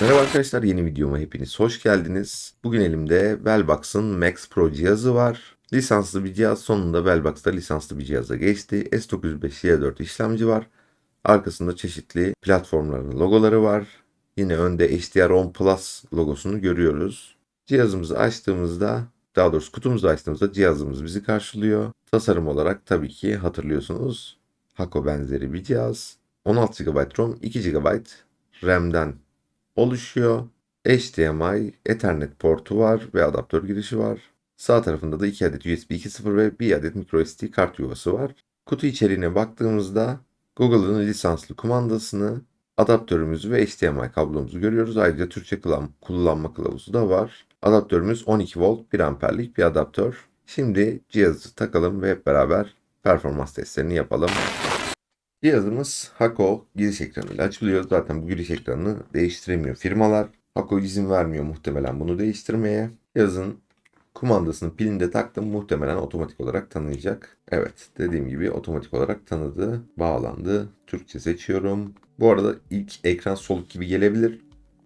Merhaba arkadaşlar yeni videoma hepiniz hoş geldiniz. Bugün elimde Wellbox'ın Max Pro cihazı var. Lisanslı bir cihaz sonunda Wellbox'ta lisanslı bir cihaza geçti. S905Y4 işlemci var. Arkasında çeşitli platformların logoları var. Yine önde HDR10 Plus logosunu görüyoruz. Cihazımızı açtığımızda daha doğrusu kutumuzu açtığımızda cihazımız bizi karşılıyor. Tasarım olarak tabii ki hatırlıyorsunuz. Hako benzeri bir cihaz. 16 GB ROM, 2 GB RAM'den oluşuyor. HDMI, Ethernet portu var ve adaptör girişi var. Sağ tarafında da 2 adet USB 2.0 ve 1 adet microSD kart yuvası var. Kutu içeriğine baktığımızda Google'ın lisanslı kumandasını, adaptörümüzü ve HDMI kablomuzu görüyoruz. Ayrıca Türkçe kullan- kullanma kılavuzu da var. Adaptörümüz 12 volt 1 amperlik bir adaptör. Şimdi cihazı takalım ve hep beraber performans testlerini yapalım. Cihazımız Hako giriş ekranıyla açılıyor. Zaten bu giriş ekranını değiştiremiyor firmalar. Hako izin vermiyor muhtemelen bunu değiştirmeye. Cihazın kumandasını pilinde taktım. Muhtemelen otomatik olarak tanıyacak. Evet dediğim gibi otomatik olarak tanıdı. Bağlandı. Türkçe seçiyorum. Bu arada ilk ekran soluk gibi gelebilir.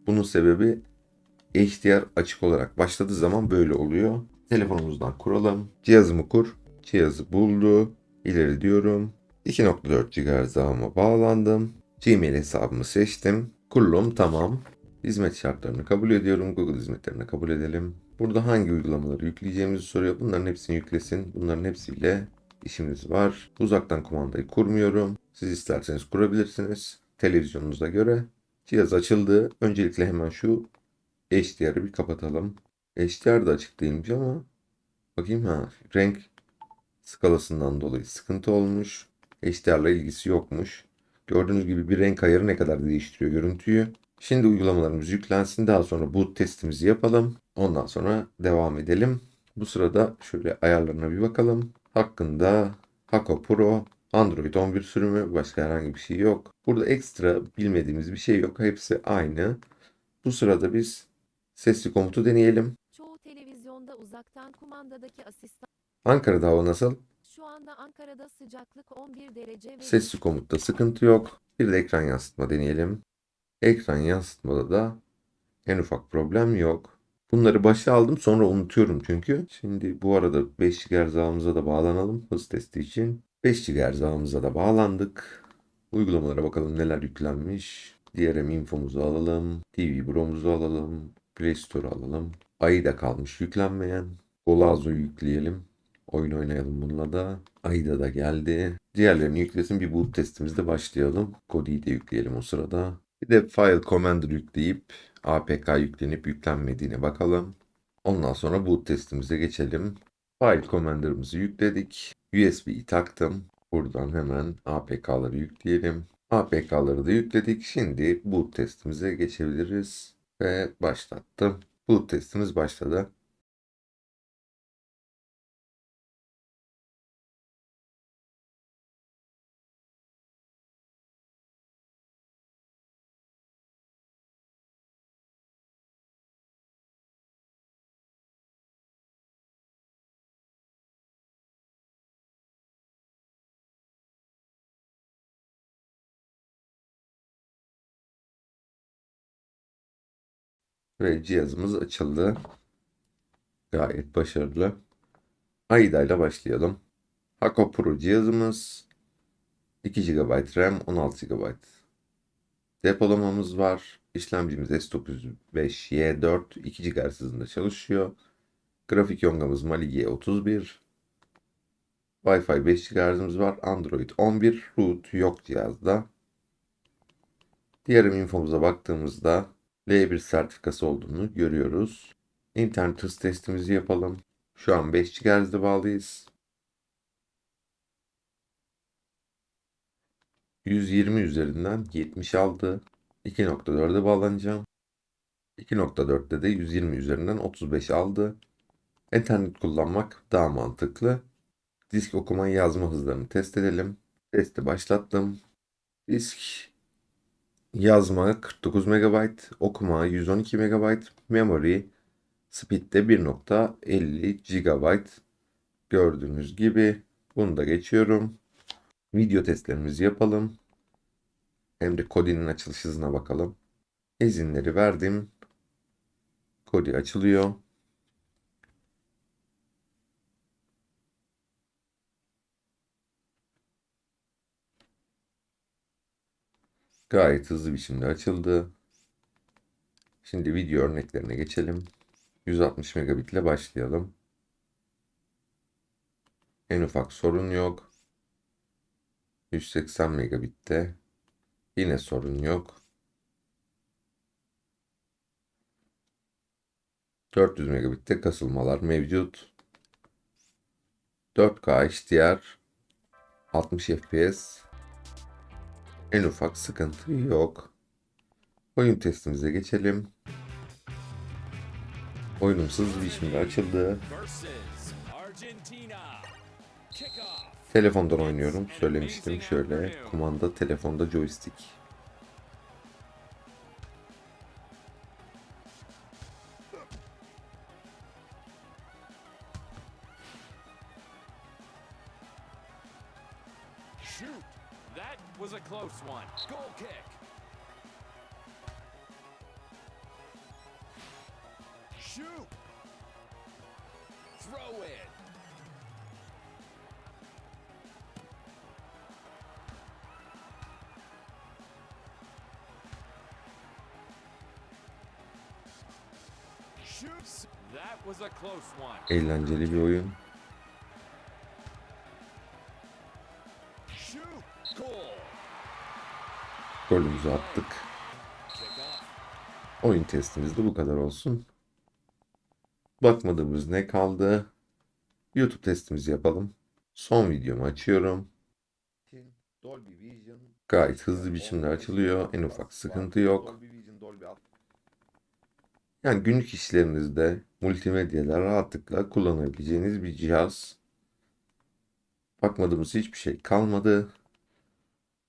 Bunun sebebi HDR açık olarak başladığı zaman böyle oluyor. Telefonumuzdan kuralım. Cihazımı kur. Cihazı buldu. İleri diyorum. 2.4 GHz ağıma bağlandım. Gmail hesabımı seçtim. Kurulum tamam. Hizmet şartlarını kabul ediyorum. Google hizmetlerini kabul edelim. Burada hangi uygulamaları yükleyeceğimizi soruyor. Bunların hepsini yüklesin. Bunların hepsiyle işimiz var. Uzaktan kumandayı kurmuyorum. Siz isterseniz kurabilirsiniz. Televizyonunuza göre. Cihaz açıldı. Öncelikle hemen şu HDR'ı bir kapatalım. HDR da açık değilmiş ama bakayım ha renk skalasından dolayı sıkıntı olmuş. HDR'la ilgisi yokmuş. Gördüğünüz gibi bir renk ayarı ne kadar değiştiriyor görüntüyü. Şimdi uygulamalarımız yüklensin. Daha sonra boot testimizi yapalım. Ondan sonra devam edelim. Bu sırada şöyle ayarlarına bir bakalım. Hakkında Hako Pro, Android 11 sürümü, başka herhangi bir şey yok. Burada ekstra bilmediğimiz bir şey yok. Hepsi aynı. Bu sırada biz sesli komutu deneyelim. Çoğu televizyonda uzaktan kumandadaki asistan Ankara'da hava nasıl? Şu anda Ankara'da sıcaklık 11 derece ve Sesli komutta sıkıntı yok. Bir de ekran yansıtma deneyelim. Ekran yansıtmada da en ufak problem yok. Bunları başa aldım sonra unutuyorum çünkü. Şimdi bu arada 5 GHz ağımıza da bağlanalım hız testi için. 5 GHz ağımıza da bağlandık. Uygulamalara bakalım neler yüklenmiş. DRM infomuzu alalım. TV Bro'muzu alalım. Play Store alalım. AIDA kalmış yüklenmeyen. Golazo'yu yükleyelim. Oyun oynayalım bununla da. AIDA da geldi. Diğerlerini yüklesin bir boot testimizde başlayalım. Kodi'yi de yükleyelim o sırada. Bir de File Commander yükleyip APK yüklenip yüklenmediğine bakalım. Ondan sonra boot testimize geçelim. File Commander'ımızı yükledik. USB'yi taktım. Buradan hemen APK'ları yükleyelim. APK'ları da yükledik. Şimdi boot testimize geçebiliriz. Ve başlattım. Boot testimiz başladı. Ve cihazımız açıldı. Gayet başarılı. AIDA ile başlayalım. Hako Pro cihazımız 2 GB RAM, 16 GB depolamamız var. İşlemcimiz S905Y4 2 GHz hızında çalışıyor. Grafik yongamız Mali G31. Wi-Fi 5 GHz'ımız var. Android 11. Root yok cihazda. Diğer infomuza baktığımızda L1 sertifikası olduğunu görüyoruz. İnternet hız testimizi yapalım. Şu an 5 GHz'de bağlıyız. 120 üzerinden 76. 2.4'e bağlanacağım. 2.4'te de 120 üzerinden 35 aldı. İnternet kullanmak daha mantıklı. Disk okuma yazma hızlarını test edelim. Testi başlattım. Disk yazma 49 MB, okuma 112 MB, memory speed de 1.50 GB. Gördüğünüz gibi bunu da geçiyorum. Video testlerimizi yapalım. hem de Kodi'nin açılış hızına bakalım. İzinleri verdim. Kodi açılıyor. Gayet hızlı biçimde açıldı. Şimdi video örneklerine geçelim. 160 megabit ile başlayalım. En ufak sorun yok. 180 megabitte yine sorun yok. 400 megabitte kasılmalar mevcut. 4K HDR 60 FPS en ufak sıkıntı yok. Oyun testimize geçelim. Oyunumuz hızlı biçimde açıldı. Telefondan oynuyorum. Söylemiştim şöyle. Kumanda telefonda joystick. Close one. Goal kick. Shoot. Throw in. Shoots. That was a close one. Eğlenceli bir oyun. Golümüzü attık. Oyun testimiz de bu kadar olsun. Bakmadığımız ne kaldı? YouTube testimizi yapalım. Son videomu açıyorum. Gayet hızlı biçimde açılıyor. En ufak sıkıntı yok. Yani günlük işlerinizde multimedyada rahatlıkla kullanabileceğiniz bir cihaz. Bakmadığımız hiçbir şey kalmadı.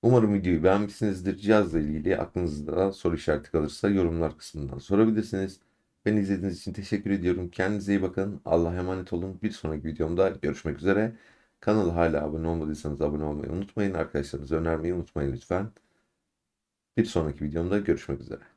Umarım videoyu beğenmişsinizdir. Cihazla ilgili aklınızda soru işareti kalırsa yorumlar kısmından sorabilirsiniz. Beni izlediğiniz için teşekkür ediyorum. Kendinize iyi bakın. Allah'a emanet olun. Bir sonraki videomda görüşmek üzere. Kanala hala abone olmadıysanız abone olmayı unutmayın. Arkadaşlarınıza önermeyi unutmayın lütfen. Bir sonraki videomda görüşmek üzere.